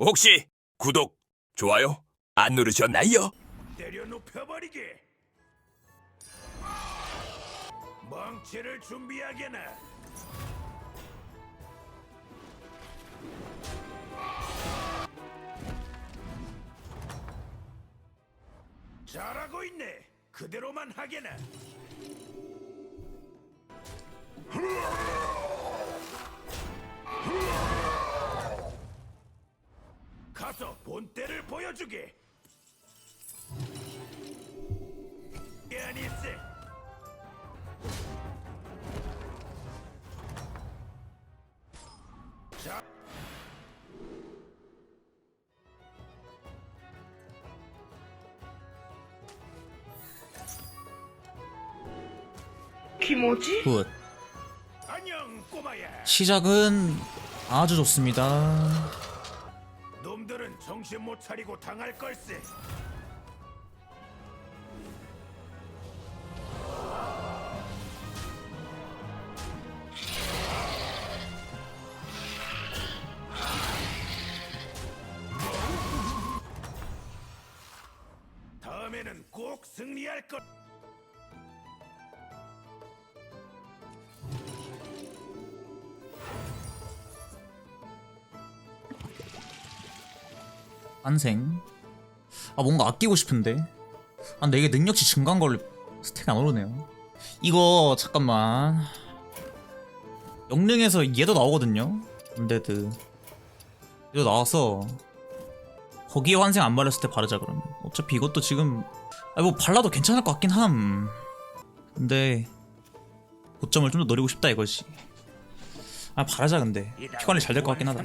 혹시 구독, 좋아요 안 누르셨나요? 때려 눕혀버리게. 망치를 준비하게나. 잘하고 있네. 그대로만 하게나. 가서 본때를 보여주게. 아니세. 자, 키모지? 굿. 안녕 꼬마야. 시작은 아주 좋습니다. 차리고 당할 걸세. 환생. 아 뭔가 아끼고 싶은데. 아 근데 이게 능력치 증가한 걸 스택이 안 오르네요. 이거 잠깐만. 영능에서 얘도 나오거든요. 언데드. 얘도 나와서 거기에 환생 안 바랬을 때 바르자 그러면. 어차피 이것도 지금 아 뭐 발라도 괜찮을 것 같긴 함. 근데 고점을 좀 더 노리고 싶다 이거지. 아 바르자 근데 피 관리 잘 될 것 같긴 하다.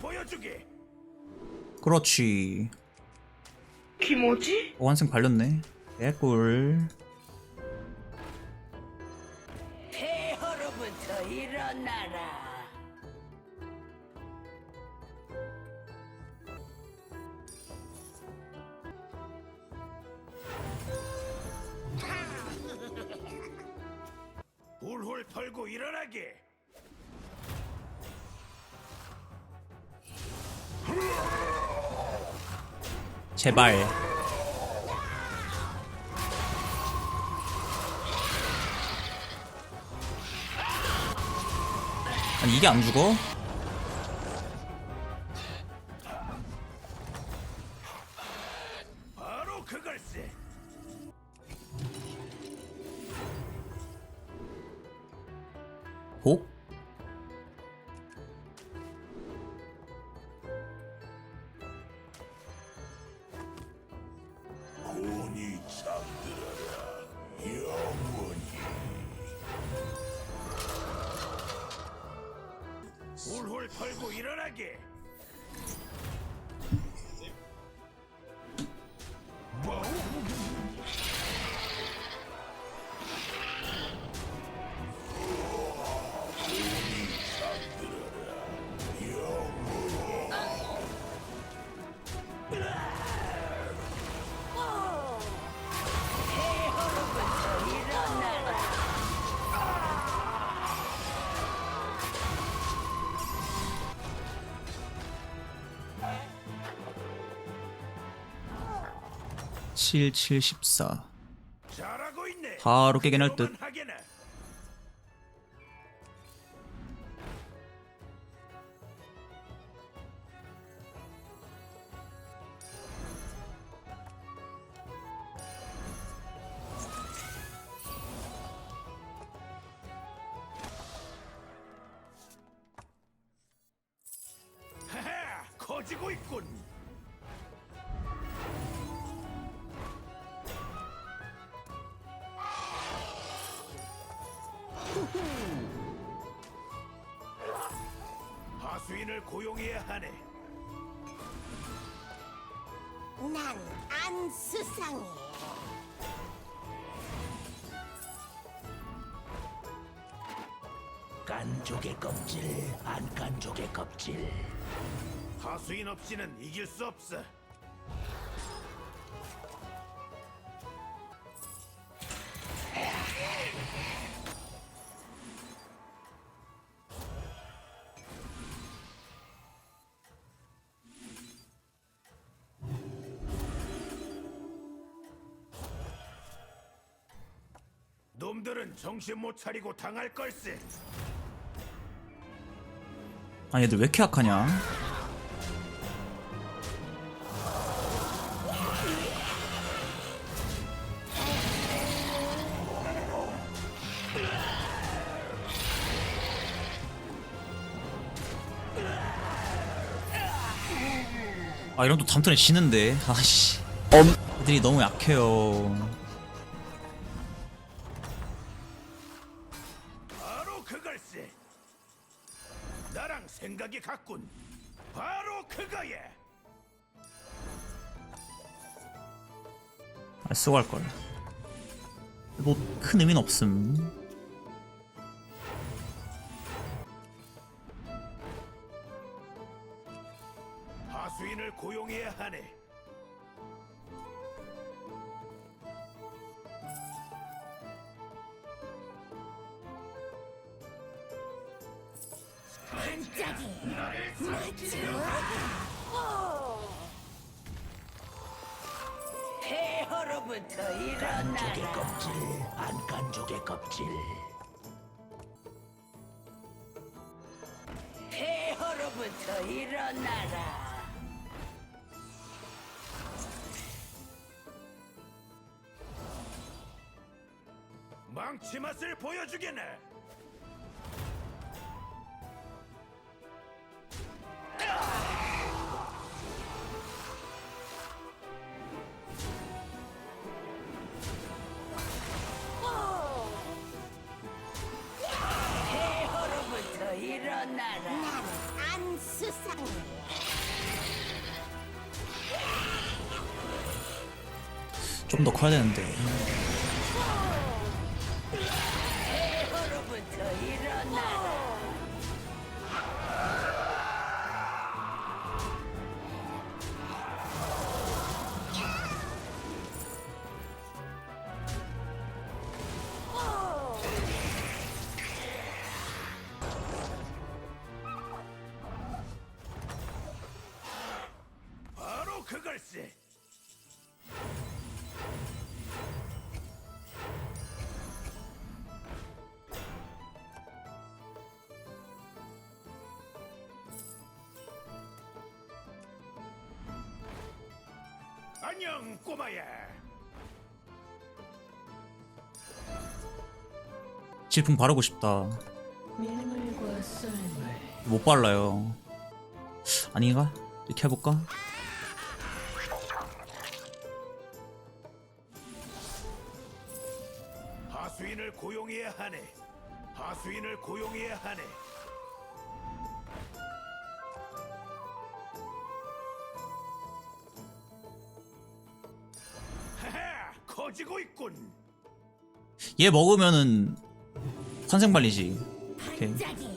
보여주게. 그렇지. 키모지? 어, 환생 발렸네. 개꿀. 제발. 아니 이게 안 죽어? 7, 7, 14 바로 깨긴 할듯. 지고 있군. 하수인을 고용해야 하네. 난 안 수상해. 깐족의 껍질, 안 깐족의 껍질. 하수인 없이는 이길 수 없어. 놈들은 정신 못 차리고 당할 걸세. 아 얘들 왜 이렇게 약하냐? 아 이런 또 다음 턴에 지는데 아씨 애들이 너무 약해요 쓰고 할걸 뭐 큰 의미는 없음 하수인을 고용해야 하네. 껍질. 폐허로부터 일어나라. 망치 맛을 보여주겠네. 커야 되는데. 바로 그걸세. 안녕 꼬마야. 질풍 바르고 싶다 밀물과 썰물. 못 발라요 아닌가? 이렇게 해볼까? 하수인을 고용해야 하네. 하수인을 고용해야 하네. 커지고 있군. 얘 먹으면은 환생 발리지 오케이 반짝이.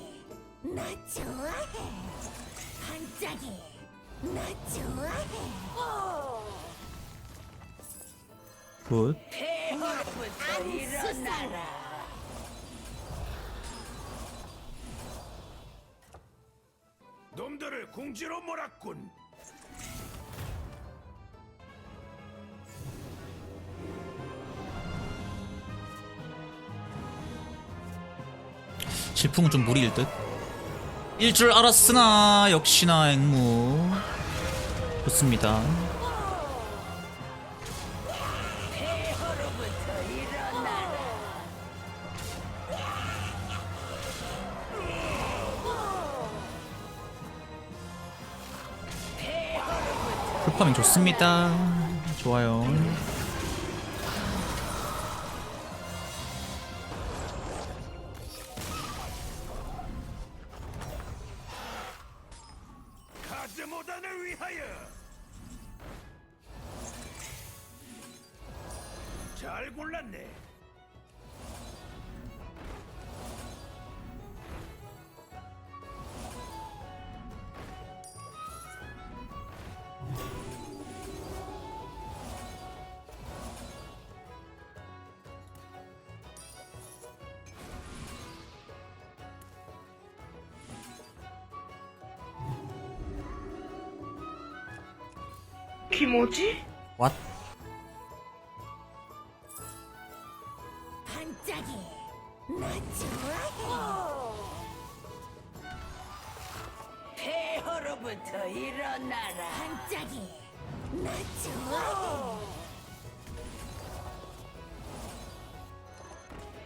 나 좋아해. 반짝이. 나 좋아해. 굿 폐허로부터 일어나라. 놈들을 궁지로 몰았군. 질풍은 좀 무리일 듯. 일 줄 알았으나 역시나 앵무. 좋습니다. 풀파밍 좋습니다. 좋아요. 왓? 반짝이. 나 좋아해 폐허로부터 일어나라. 반짝이. 나 좋아해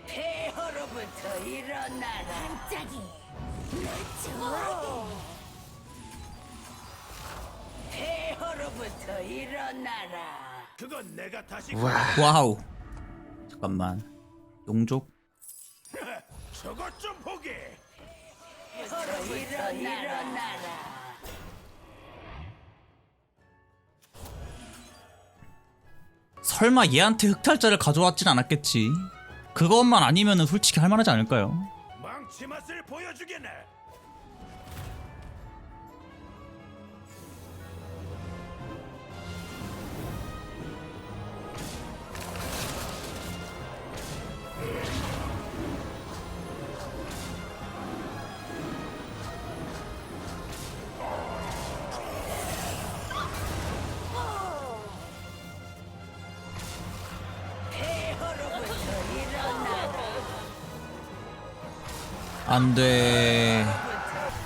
폐허로부터 일어나라. 반짝이. 나 좋아해 폐허로부터 일어나라. 그건 내가 다시 와우 잠깐만 용족? 저것 좀 보게 폐허로부터 일어나라. 설마 얘한테 흑탈자를 가져왔진 않았겠지 그것만 아니면은 솔직히 할 만하지 않을까요? 망치 맛을 보여주겠네 안돼.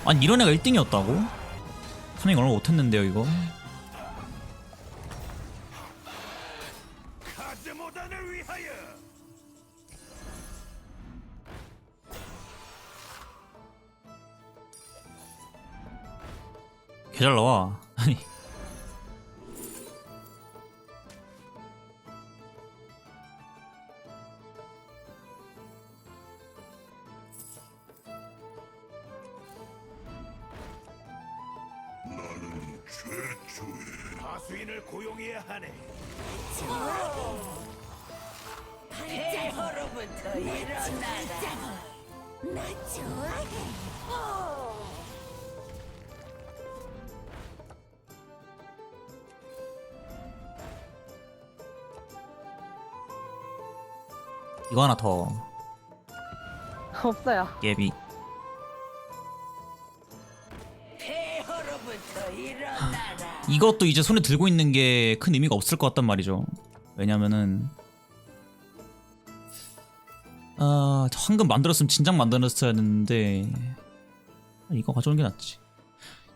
아니 이런 애가 1등이었다고? 타밍 얼마 못했는데요 이거? 개잘 나와 고용해야 하네 폐허로부터 일어나라. 나 좋아해 이거 하나 더 없어요. 예비 이것도 이제 손에 들고 있는 게 큰 의미가 없을 것 같단 말이죠. 왜냐면은 아 황금 만들었으면 진작 만들었어야 했는데 이거 가져오는 게 낫지.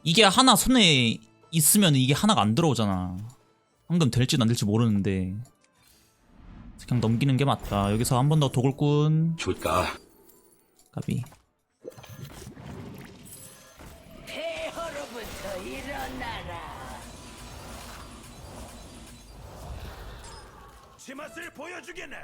이게 하나 손에 있으면 이게 하나가 안 들어오잖아. 황금 될지 안 될지 모르는데 그냥 넘기는 게 맞다. 여기서 한 번 더 도굴꾼 줄까? 까비. 치 맛을 보여주겠네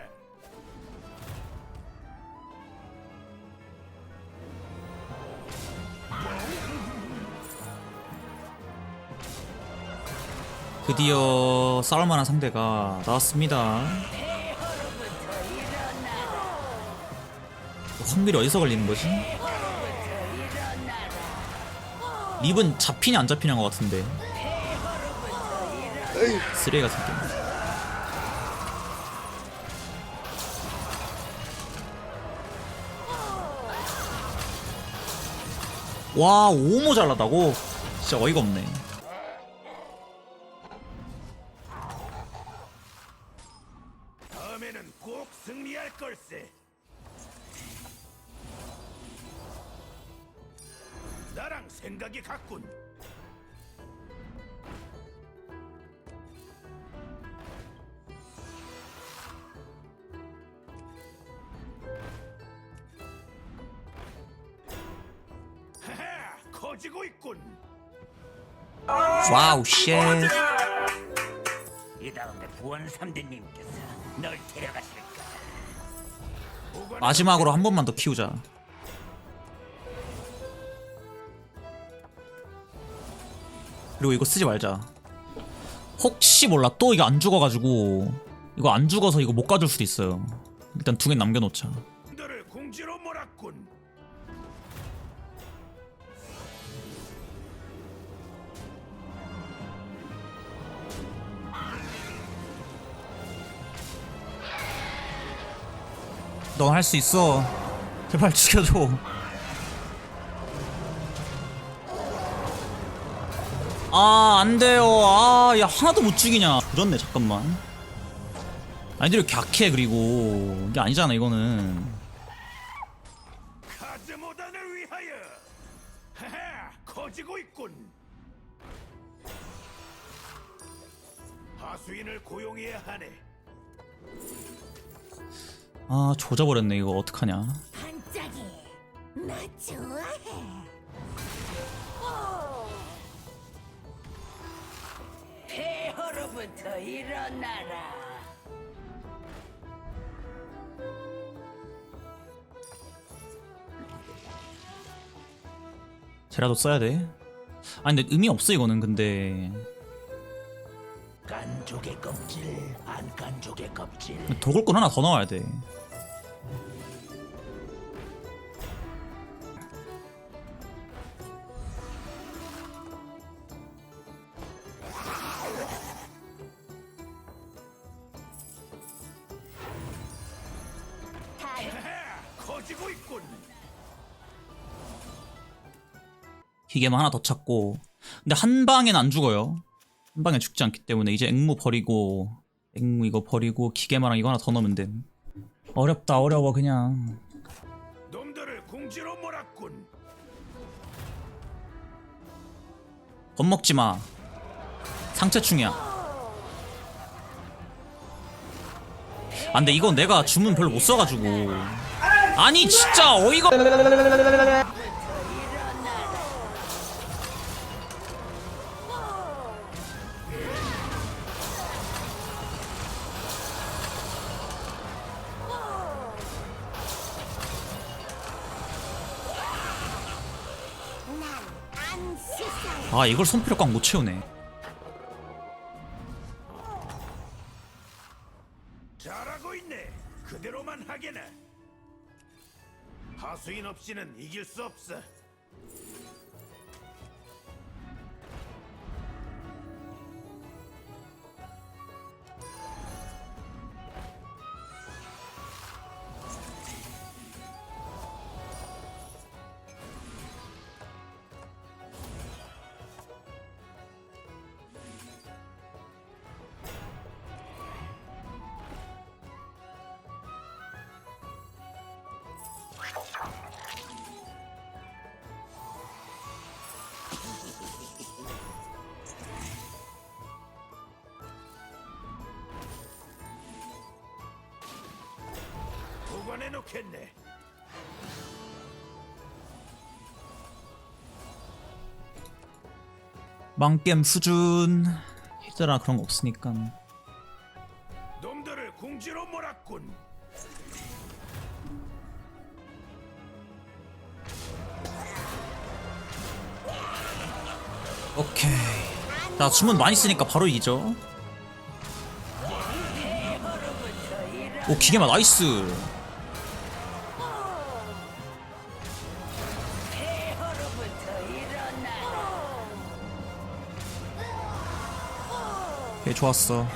드디어 싸울 만한 상대가 나왔습니다. 확률이 어디서 걸리는 거지? 립은 잡히냐 안 잡히냐 것 같은데. 쓰레기 같은 게임 와 오모 잘나다고? 진짜 어이가 없네 마지막으로 한 번만 더 키우자. 그리고 이거 쓰지 말자. 혹시 몰라. 또 이거 안 죽어가지고. 이거 안 죽어서 이거 못 가줄 수도 있어요. 일단 두 개 남겨놓자 넌 할 수 있어. 제발 죽여줘. 아 안 돼요. 아 야 하나도 못 죽이냐. 그렇네 잠깐만. 아니 이렇게 약해 그리고. 이게 아니잖아 이거는. 하수인을 고용해야 하네. 아 조져버렸네. 이거 어떡하냐. 반짝이 나 좋아해. 폐허로부터 일어나라. 쟤라도 써야 돼? 아니 근데 의미 없어 이거는. 근데 깐족의 껍질, 안 깐족의 껍질. 도굴꾼 하나 더 나와야 돼 커지고 있군. 기계만 하나 더 찾고 근데 한 방엔 안 죽어요 한 방에 죽지 않기 때문에 이제 앵무 버리고 앵무 이거 버리고 기계마랑 이거 하나 더 넣으면 돼 어렵다 어려워 그냥. 놈들을 궁지로 몰았군. 겁먹지 마. 상체충이야. 아 근데 이건 내가 주문 별로 못 써가지고. 아니 진짜 어이가 아 이걸 손필요 꽉 못 채우네 잘하고 있네. 그대로만 하게나. 하수인 없이는 이길 수 없어. 해 놓겠네. 망겜 수준 히드라 그런 거 없으니까 놈들을 궁지로 몰았군. 오케이 나 주문 많이 쓰니까 바로 이죠 오 기계마 나이스 오케이 좋았어.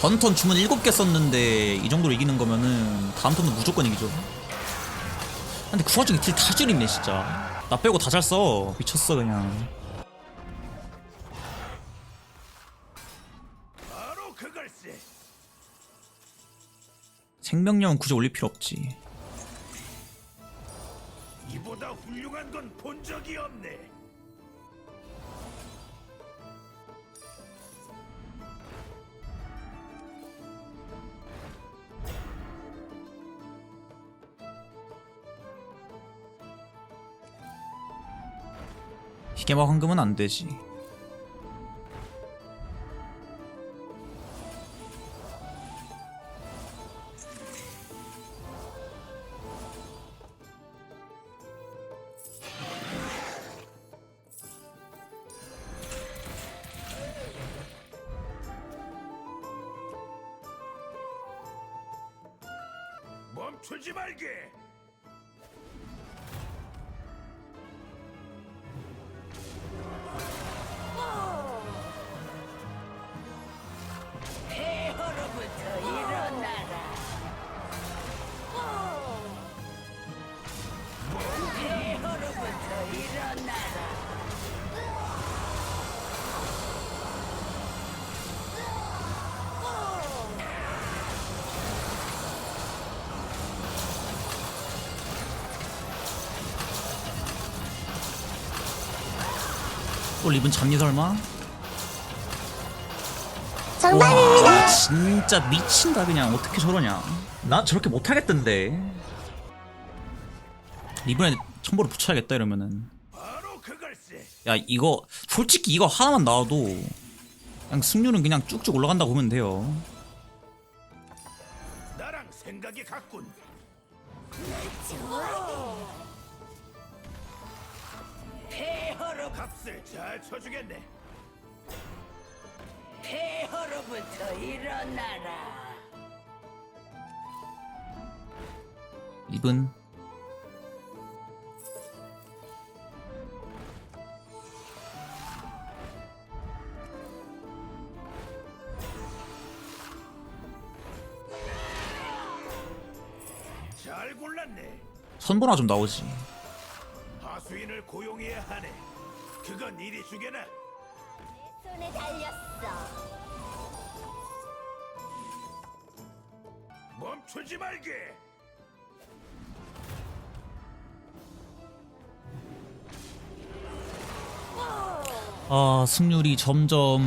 번턴 주문 7개 썼는데 이 정도로 이기는 거면은 다음 턴은 무조건 이기죠. 근데 그 와중에 딜 다 줄이네 진짜. 나 빼고 다 잘 써. 미쳤어 그냥. 생명력은 굳이 올릴 필요 없지 훌륭한 건 본 적이 없네. 기계마 황금은 안 되지 또 리븐 잡니 설마? 정답입니다. 와 진짜 미친다 그냥 어떻게 저러냐 나 저렇게 못하겠던데 리븐에 첨보를 붙여야겠다 이러면은. 야 이거 솔직히 이거 하나만 나와도 그냥 승률은 그냥 쭉쭉 올라간다 고 보면 돼요 나랑 생각이 같군. 폐허로 값을 잘 쳐주겠네. 폐허로부터 일어나라. 리븐 잘 골랐네. 선보나 좀 나오지 그건 이리 주게나. 손에 달렸어. 멈추지 말게. 아 승률이 점점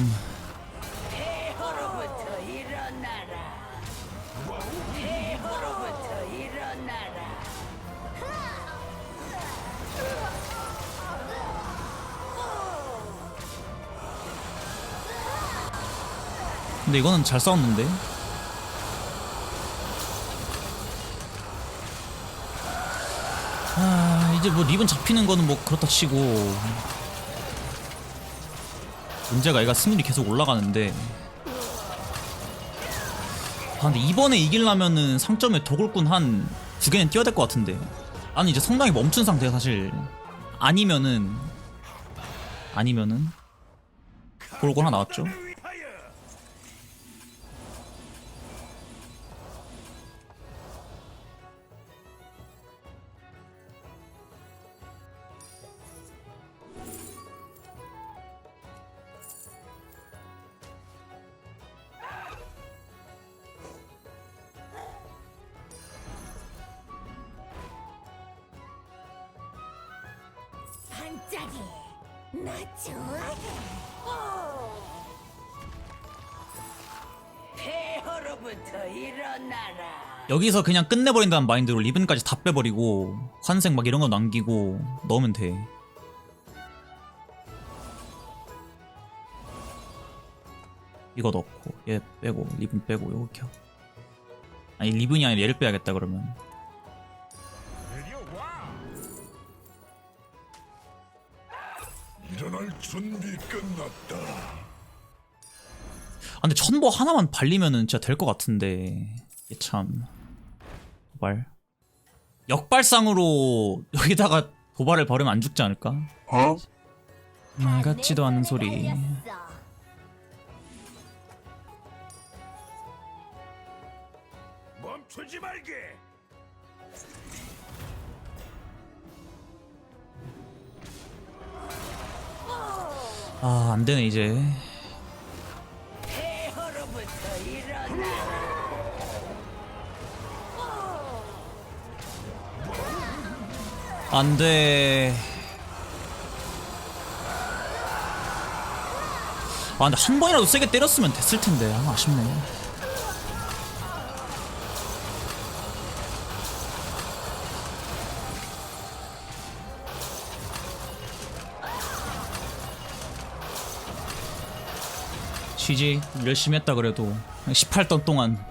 근데 이거는 잘 싸웠는데. 아 이제 뭐 리븐 잡히는 거는 뭐 그렇다 치고. 문제가 얘가 승률이 계속 올라가는데. 아 근데 이번에 이기려면은 상점에 도굴꾼 한 두 개는 뛰어야 될 것 같은데. 나는 이제 성당이 멈춘 상태야 사실. 아니면은 아니면은 도굴꾼 하나 나왔죠 여기서 그냥 끝내버린다는 마인드로 리븐까지 다 빼버리고 환생 막 이런 거 남기고 넣으면 돼. 이거 넣고 얘 빼고 리븐 빼고 켜. 아니 리븐이 아니라 얘를 빼야겠다 그러면. 일어날 준비 끝났다. 아 근데 천보 하나만 발리면은 진짜 될 것 같은데 이게 참 도발 역발상으로 여기다가 도발을 버리면 안 죽지 않을까? 어? 말 같지도 않은 소리. 멈추지 말게. 아 안되네 이제. 안 돼. 아 근데 한 번이라도 세게 때렸으면 됐을 텐데 아, 아쉽네. GG 열심히 했다 그래도 18던 동안